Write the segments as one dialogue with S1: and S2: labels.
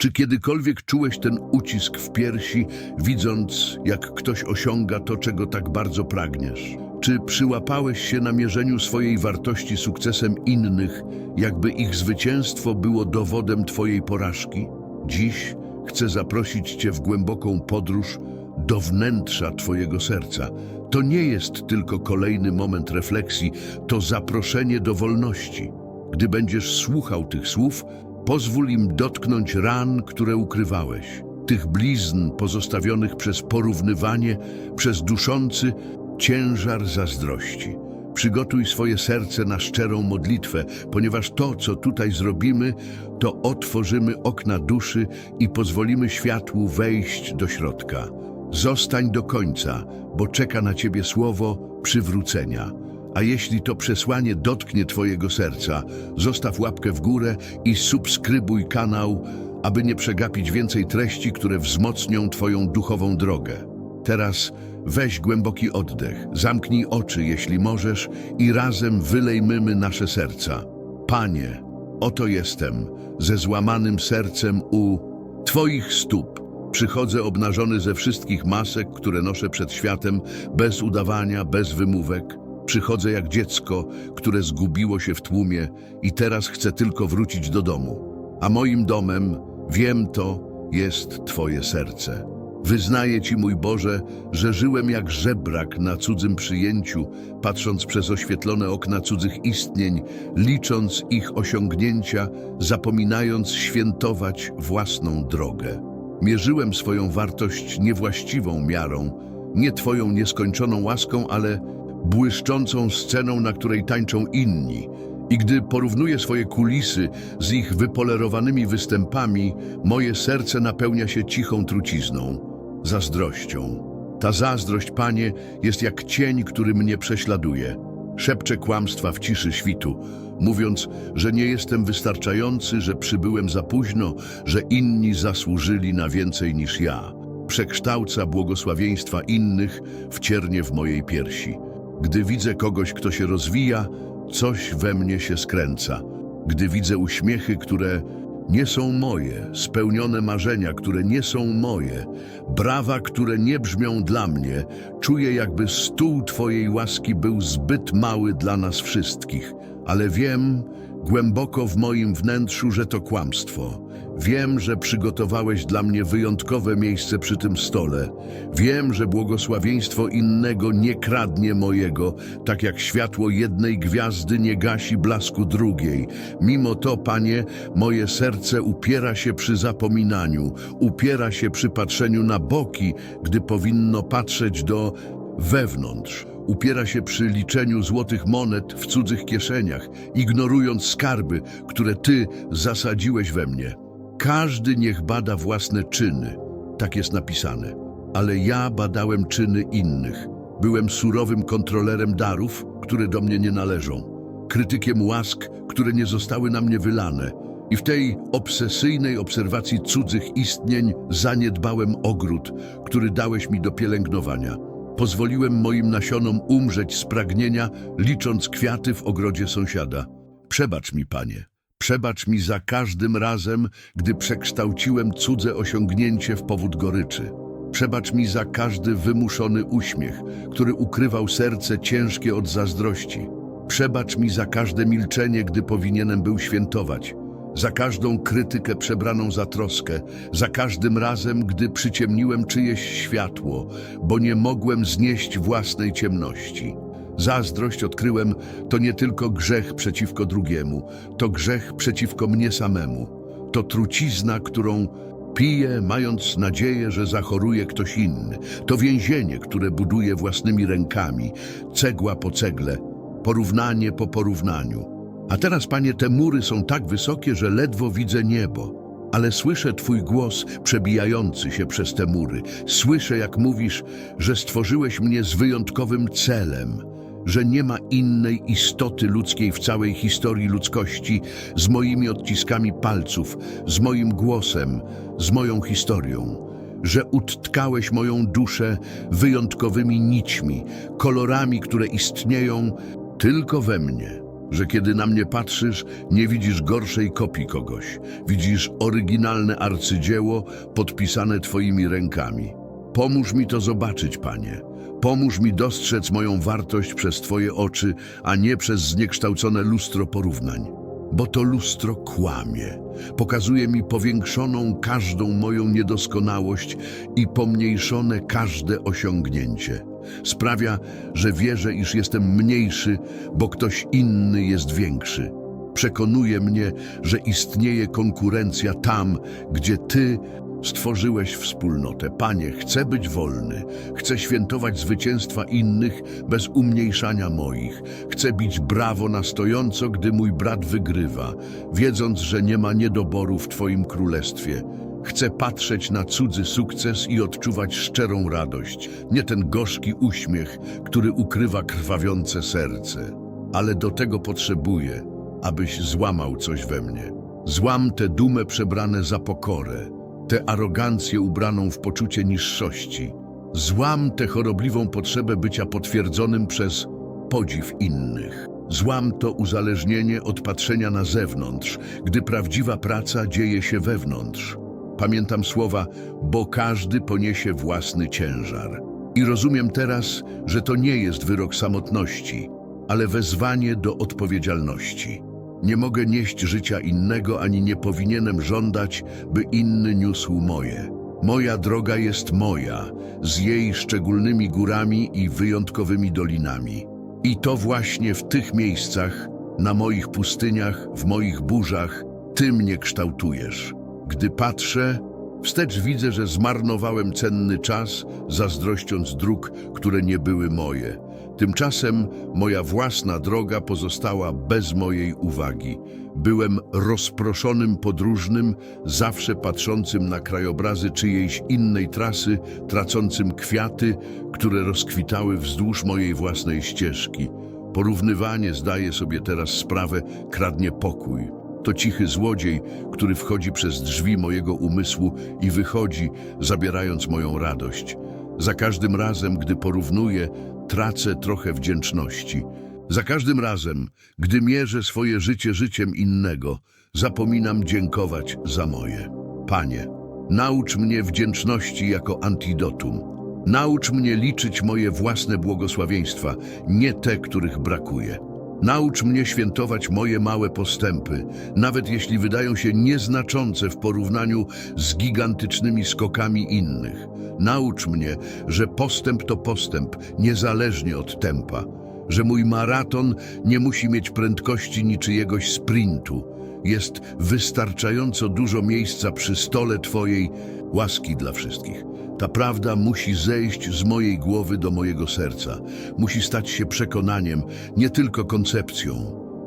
S1: Czy kiedykolwiek czułeś ten ucisk w piersi, widząc, jak ktoś osiąga to, czego tak bardzo pragniesz? Czy przyłapałeś się na mierzeniu swojej wartości sukcesem innych, jakby ich zwycięstwo było dowodem Twojej porażki? Dziś chcę zaprosić Cię w głęboką podróż do wnętrza Twojego serca. To nie jest tylko kolejny moment refleksji, to zaproszenie do wolności. Gdy będziesz słuchał tych słów, pozwól im dotknąć ran, które ukrywałeś, tych blizn pozostawionych przez porównywanie, przez duszący ciężar zazdrości. Przygotuj swoje serce na szczerą modlitwę, ponieważ to, co tutaj zrobimy, to otworzymy okna duszy i pozwolimy światłu wejść do środka. Zostań do końca, bo czeka na ciebie słowo przywrócenia. A jeśli to przesłanie dotknie Twojego serca, zostaw łapkę w górę i subskrybuj kanał, aby nie przegapić więcej treści, które wzmocnią Twoją duchową drogę. Teraz weź głęboki oddech, zamknij oczy, jeśli możesz, i razem wylejmymy nasze serca. Panie, oto jestem, ze złamanym sercem u Twoich stóp. Przychodzę obnażony ze wszystkich masek, które noszę przed światem, bez udawania, bez wymówek. Przychodzę jak dziecko, które zgubiło się w tłumie i teraz chcę tylko wrócić do domu. A moim domem, wiem to, jest Twoje serce. Wyznaję Ci, mój Boże, że żyłem jak żebrak na cudzym przyjęciu, patrząc przez oświetlone okna cudzych istnień, licząc ich osiągnięcia, zapominając świętować własną drogę. Mierzyłem swoją wartość niewłaściwą miarą, nie Twoją nieskończoną łaską, ale błyszczącą sceną, na której tańczą inni. I gdy porównuję swoje kulisy z ich wypolerowanymi występami, moje serce napełnia się cichą trucizną, zazdrością. Ta zazdrość, Panie, jest jak cień, który mnie prześladuje. Szepcze kłamstwa w ciszy świtu, mówiąc, że nie jestem wystarczający, że przybyłem za późno, że inni zasłużyli na więcej niż ja. Przekształca błogosławieństwa innych w ciernie w mojej piersi. Gdy widzę kogoś, kto się rozwija, coś we mnie się skręca. Gdy widzę uśmiechy, które nie są moje, spełnione marzenia, które nie są moje, brawa, które nie brzmią dla mnie, czuję, jakby stół Twojej łaski był zbyt mały dla nas wszystkich, ale wiem głęboko w moim wnętrzu, że to kłamstwo. Wiem, że przygotowałeś dla mnie wyjątkowe miejsce przy tym stole. Wiem, że błogosławieństwo innego nie kradnie mojego, tak jak światło jednej gwiazdy nie gasi blasku drugiej. Mimo to, Panie, moje serce upiera się przy zapominaniu, upiera się przy patrzeniu na boki, gdy powinno patrzeć do wewnątrz. Upiera się przy liczeniu złotych monet w cudzych kieszeniach, ignorując skarby, które Ty zasadziłeś we mnie. Każdy niech bada własne czyny, tak jest napisane, ale ja badałem czyny innych. Byłem surowym kontrolerem darów, które do mnie nie należą, krytykiem łask, które nie zostały na mnie wylane. I w tej obsesyjnej obserwacji cudzych istnień zaniedbałem ogród, który dałeś mi do pielęgnowania. Pozwoliłem moim nasionom umrzeć z pragnienia, licząc kwiaty w ogrodzie sąsiada. Przebacz mi, panie. Przebacz mi za każdym razem, gdy przekształciłem cudze osiągnięcie w powód goryczy. Przebacz mi za każdy wymuszony uśmiech, który ukrywał serce ciężkie od zazdrości. Przebacz mi za każde milczenie, gdy powinienem był świętować. Za każdą krytykę przebraną za troskę, za każdym razem, gdy przyciemniłem czyjeś światło, bo nie mogłem znieść własnej ciemności. Zazdrość odkryłem to nie tylko grzech przeciwko drugiemu, to grzech przeciwko mnie samemu. To trucizna, którą piję, mając nadzieję, że zachoruje ktoś inny. To więzienie, które buduję własnymi rękami, cegła po cegle, porównanie po porównaniu. A teraz, panie, te mury są tak wysokie, że ledwo widzę niebo. Ale słyszę Twój głos przebijający się przez te mury. Słyszę, jak mówisz, że stworzyłeś mnie z wyjątkowym celem, że nie ma innej istoty ludzkiej w całej historii ludzkości z moimi odciskami palców, z moim głosem, z moją historią. Że utkałeś moją duszę wyjątkowymi nićmi, kolorami, które istnieją tylko we mnie. Że kiedy na mnie patrzysz, nie widzisz gorszej kopii kogoś. Widzisz oryginalne arcydzieło podpisane Twoimi rękami. Pomóż mi to zobaczyć, Panie. Pomóż mi dostrzec moją wartość przez Twoje oczy, a nie przez zniekształcone lustro porównań. Bo to lustro kłamie. Pokazuje mi powiększoną każdą moją niedoskonałość i pomniejszone każde osiągnięcie. Sprawia, że wierzę, iż jestem mniejszy, bo ktoś inny jest większy. Przekonuje mnie, że istnieje konkurencja tam, gdzie Ty stworzyłeś wspólnotę. Panie, chcę być wolny, chcę świętować zwycięstwa innych bez umniejszania moich. Chcę bić brawo na stojąco, gdy mój brat wygrywa, wiedząc, że nie ma niedoboru w Twoim królestwie. Chcę patrzeć na cudzy sukces i odczuwać szczerą radość, nie ten gorzki uśmiech, który ukrywa krwawiące serce. Ale do tego potrzebuję, abyś złamał coś we mnie. Złam tę dumę przebrane za pokorę, tę arogancję ubraną w poczucie niższości. Złam tę chorobliwą potrzebę bycia potwierdzonym przez podziw innych. Złam to uzależnienie od patrzenia na zewnątrz, gdy prawdziwa praca dzieje się wewnątrz. Pamiętam słowa, bo każdy poniesie własny ciężar. I rozumiem teraz, że to nie jest wyrok samotności, ale wezwanie do odpowiedzialności. Nie mogę nieść życia innego, ani nie powinienem żądać, by inny niósł moje. Moja droga jest moja, z jej szczególnymi górami i wyjątkowymi dolinami. I to właśnie w tych miejscach, na moich pustyniach, w moich burzach, Ty mnie kształtujesz. Gdy patrzę, wstecz widzę, że zmarnowałem cenny czas, zazdrościąc dróg, które nie były moje. Tymczasem moja własna droga pozostała bez mojej uwagi. Byłem rozproszonym podróżnym, zawsze patrzącym na krajobrazy czyjejś innej trasy, tracącym kwiaty, które rozkwitały wzdłuż mojej własnej ścieżki. Porównywanie, zdaje sobie teraz sprawę, kradnie pokój. To cichy złodziej, który wchodzi przez drzwi mojego umysłu i wychodzi, zabierając moją radość. Za każdym razem, gdy porównuję, tracę trochę wdzięczności. Za każdym razem, gdy mierzę swoje życie życiem innego, zapominam dziękować za moje. Panie, naucz mnie wdzięczności jako antidotum. Naucz mnie liczyć moje własne błogosławieństwa, nie te, których brakuje. Naucz mnie świętować moje małe postępy, nawet jeśli wydają się nieznaczące w porównaniu z gigantycznymi skokami innych. Naucz mnie, że postęp to postęp, niezależnie od tempa, że mój maraton nie musi mieć prędkości niczyjegoś sprintu. Jest wystarczająco dużo miejsca przy stole Twojej łaski dla wszystkich. Ta prawda musi zejść z mojej głowy do mojego serca. Musi stać się przekonaniem, nie tylko koncepcją.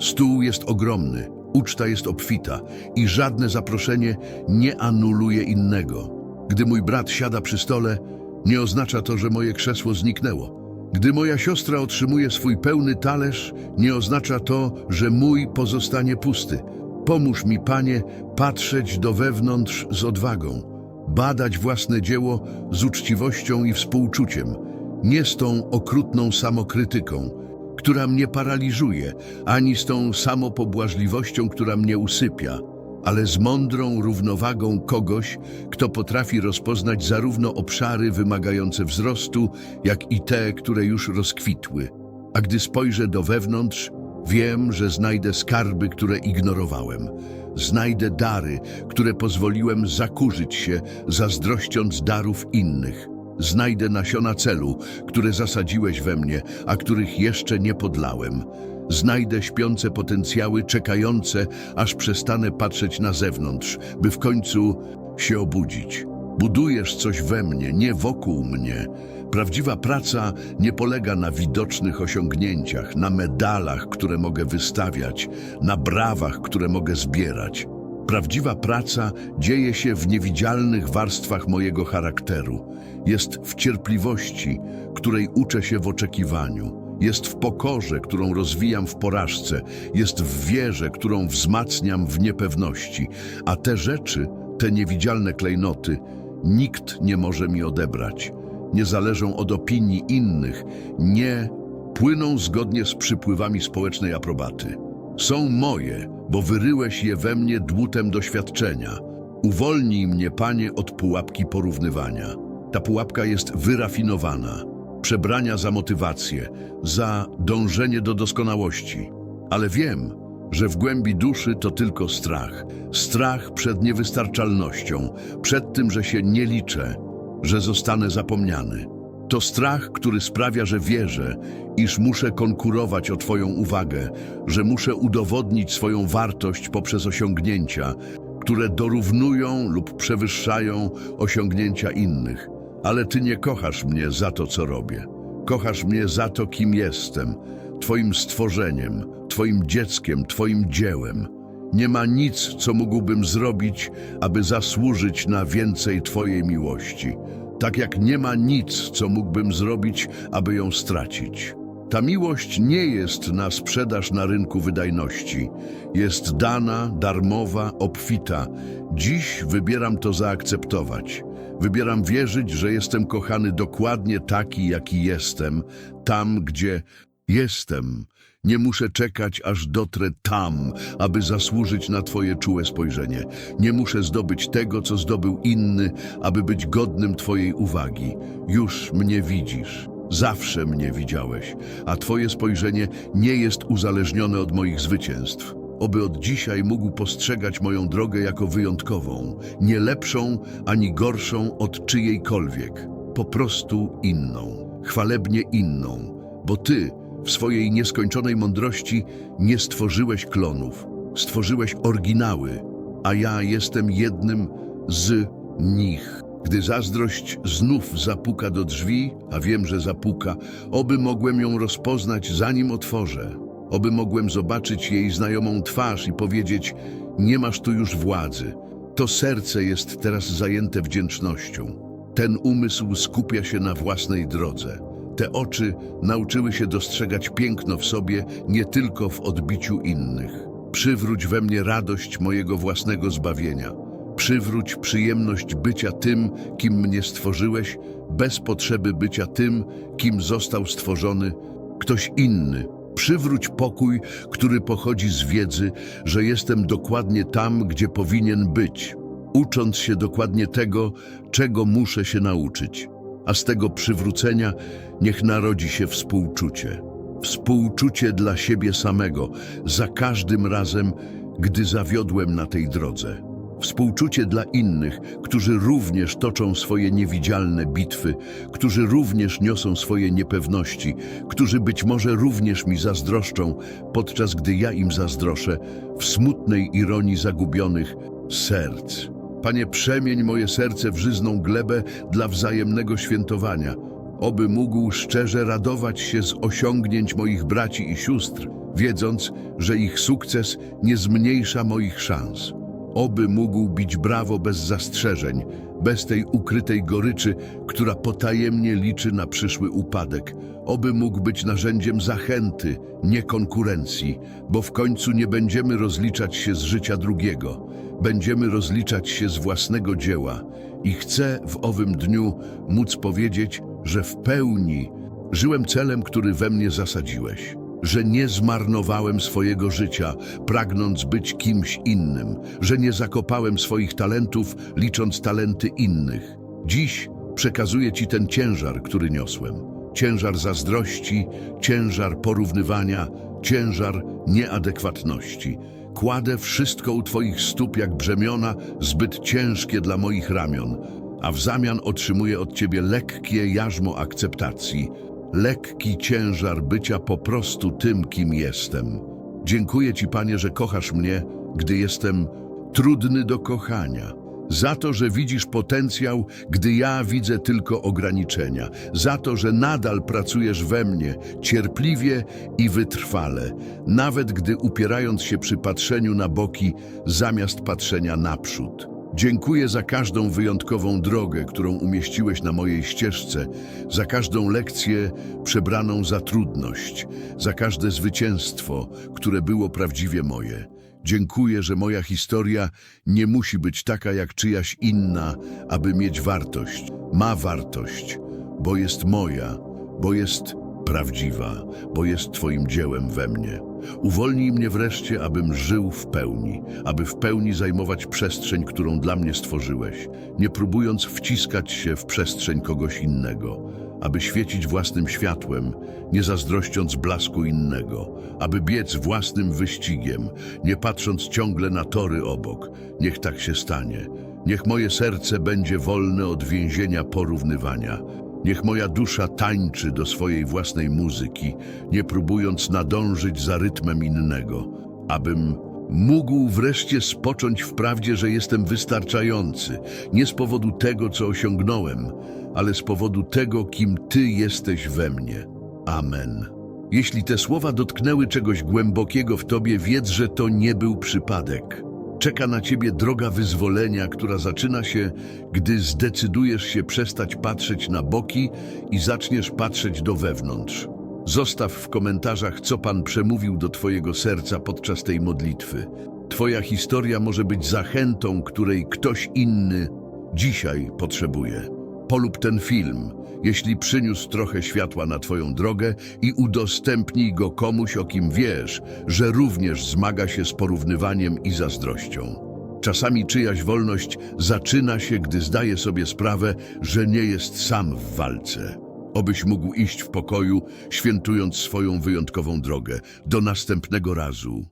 S1: Stół jest ogromny, uczta jest obfita i żadne zaproszenie nie anuluje innego. Gdy mój brat siada przy stole, nie oznacza to, że moje krzesło zniknęło. Gdy moja siostra otrzymuje swój pełny talerz, nie oznacza to, że mój pozostanie pusty. Pomóż mi, Panie, patrzeć do wewnątrz z odwagą badać własne dzieło z uczciwością i współczuciem, nie z tą okrutną samokrytyką, która mnie paraliżuje, ani z tą samopobłażliwością, która mnie usypia, ale z mądrą równowagą kogoś, kto potrafi rozpoznać zarówno obszary wymagające wzrostu, jak i te, które już rozkwitły. A gdy spojrzę do wewnątrz, wiem, że znajdę skarby, które ignorowałem. Znajdę dary, które pozwoliłem zakurzyć się, zazdrościąc darów innych. Znajdę nasiona celu, które zasadziłeś we mnie, a których jeszcze nie podlałem. Znajdę śpiące potencjały czekające, aż przestanę patrzeć na zewnątrz, by w końcu się obudzić. Budujesz coś we mnie, nie wokół mnie. Prawdziwa praca nie polega na widocznych osiągnięciach, na medalach, które mogę wystawiać, na brawach, które mogę zbierać. Prawdziwa praca dzieje się w niewidzialnych warstwach mojego charakteru. Jest w cierpliwości, której uczę się w oczekiwaniu. Jest w pokorze, którą rozwijam w porażce. Jest w wierze, którą wzmacniam w niepewności. A te rzeczy, te niewidzialne klejnoty, nikt nie może mi odebrać. Nie zależą od opinii innych, nie płyną zgodnie z przypływami społecznej aprobaty. Są moje, bo wyryłeś je we mnie dłutem doświadczenia. Uwolnij mnie, Panie, od pułapki porównywania. Ta pułapka jest wyrafinowana. Przebrania za motywację, za dążenie do doskonałości. Ale wiem, że w głębi duszy to tylko strach. Strach przed niewystarczalnością, przed tym, że się nie liczę, że zostanę zapomniany. To strach, który sprawia, że wierzę, iż muszę konkurować o Twoją uwagę, że muszę udowodnić swoją wartość poprzez osiągnięcia, które dorównują lub przewyższają osiągnięcia innych. Ale Ty nie kochasz mnie za to, co robię. Kochasz mnie za to, kim jestem, Twoim stworzeniem, Twoim dzieckiem, Twoim dziełem. Nie ma nic, co mógłbym zrobić, aby zasłużyć na więcej Twojej miłości. Tak jak nie ma nic, co mógłbym zrobić, aby ją stracić. Ta miłość nie jest na sprzedaż na rynku wydajności. Jest dana, darmowa, obfita. Dziś wybieram to zaakceptować. Wybieram wierzyć, że jestem kochany dokładnie taki, jaki jestem, tam, gdzie jestem. Nie muszę czekać, aż dotrę tam, aby zasłużyć na Twoje czułe spojrzenie. Nie muszę zdobyć tego, co zdobył inny, aby być godnym Twojej uwagi. Już mnie widzisz. Zawsze mnie widziałeś, a Twoje spojrzenie nie jest uzależnione od moich zwycięstw. Oby od dzisiaj mógł postrzegać moją drogę jako wyjątkową, nie lepszą ani gorszą od czyjejkolwiek, po prostu inną, chwalebnie inną, bo Ty w swojej nieskończonej mądrości nie stworzyłeś klonów, stworzyłeś oryginały, a ja jestem jednym z nich. Gdy zazdrość znów zapuka do drzwi, a wiem, że zapuka, oby mogłem ją rozpoznać, zanim otworzę. Oby mogłem zobaczyć jej znajomą twarz i powiedzieć: Nie masz tu już władzy. To serce jest teraz zajęte wdzięcznością. Ten umysł skupia się na własnej drodze. Te oczy nauczyły się dostrzegać piękno w sobie, nie tylko w odbiciu innych. Przywróć we mnie radość mojego własnego zbawienia. Przywróć przyjemność bycia tym, kim mnie stworzyłeś, bez potrzeby bycia tym, kim został stworzony ktoś inny. Przywróć pokój, który pochodzi z wiedzy, że jestem dokładnie tam, gdzie powinien być, ucząc się dokładnie tego, czego muszę się nauczyć. A z tego przywrócenia niech narodzi się współczucie. Współczucie dla siebie samego za każdym razem, gdy zawiodłem na tej drodze. Współczucie dla innych, którzy również toczą swoje niewidzialne bitwy, którzy również niosą swoje niepewności, którzy być może również mi zazdroszczą, podczas gdy ja im zazdroszę, w smutnej ironii zagubionych serc. Panie, przemień moje serce w żyzną glebę dla wzajemnego świętowania. Oby mógł szczerze radować się z osiągnięć moich braci i sióstr, wiedząc, że ich sukces nie zmniejsza moich szans. Oby mógł bić brawo bez zastrzeżeń, bez tej ukrytej goryczy, która potajemnie liczy na przyszły upadek. Oby mógł być narzędziem zachęty, nie konkurencji, bo w końcu nie będziemy rozliczać się z życia drugiego. Będziemy rozliczać się z własnego dzieła. I chcę w owym dniu móc powiedzieć, że w pełni żyłem celem, który we mnie zasadziłeś że nie zmarnowałem swojego życia, pragnąc być kimś innym, że nie zakopałem swoich talentów, licząc talenty innych. Dziś przekazuję Ci ten ciężar, który niosłem. Ciężar zazdrości, ciężar porównywania, ciężar nieadekwatności. Kładę wszystko u Twoich stóp jak brzemiona, zbyt ciężkie dla moich ramion, a w zamian otrzymuję od Ciebie lekkie jarzmo akceptacji, lekki ciężar bycia po prostu tym, kim jestem. Dziękuję Ci, Panie, że kochasz mnie, gdy jestem trudny do kochania. Za to, że widzisz potencjał, gdy ja widzę tylko ograniczenia. Za to, że nadal pracujesz we mnie, cierpliwie i wytrwale, nawet gdy upierając się przy patrzeniu na boki, zamiast patrzenia naprzód. Dziękuję za każdą wyjątkową drogę, którą umieściłeś na mojej ścieżce, za każdą lekcję przebraną za trudność, za każde zwycięstwo, które było prawdziwie moje. Dziękuję, że moja historia nie musi być taka jak czyjaś inna, aby mieć wartość. Ma wartość, bo jest moja, bo jest prawdziwa, bo jest Twoim dziełem we mnie. Uwolnij mnie wreszcie, abym żył w pełni, aby w pełni zajmować przestrzeń, którą dla mnie stworzyłeś, nie próbując wciskać się w przestrzeń kogoś innego, aby świecić własnym światłem, nie zazdrościąc blasku innego, aby biec własnym wyścigiem, nie patrząc ciągle na tory obok. Niech tak się stanie. Niech moje serce będzie wolne od więzienia porównywania. Niech moja dusza tańczy do swojej własnej muzyki, nie próbując nadążyć za rytmem innego, abym mógł wreszcie spocząć w prawdzie, że jestem wystarczający, nie z powodu tego, co osiągnąłem, ale z powodu tego, kim Ty jesteś we mnie. Amen. Jeśli te słowa dotknęły czegoś głębokiego w Tobie, wiedz, że to nie był przypadek. Czeka na Ciebie droga wyzwolenia, która zaczyna się, gdy zdecydujesz się przestać patrzeć na boki i zaczniesz patrzeć do wewnątrz. Zostaw w komentarzach, co Pan przemówił do Twojego serca podczas tej modlitwy. Twoja historia może być zachętą, której ktoś inny dzisiaj potrzebuje. Polub ten film, jeśli przyniósł trochę światła na Twoją drogę i udostępnij go komuś, o kim wiesz, że również zmaga się z porównywaniem i zazdrością. Czasami czyjaś wolność zaczyna się, gdy zdaje sobie sprawę, że nie jest sam w walce. Obyś mógł iść w pokoju, świętując swoją wyjątkową drogę. Do następnego razu.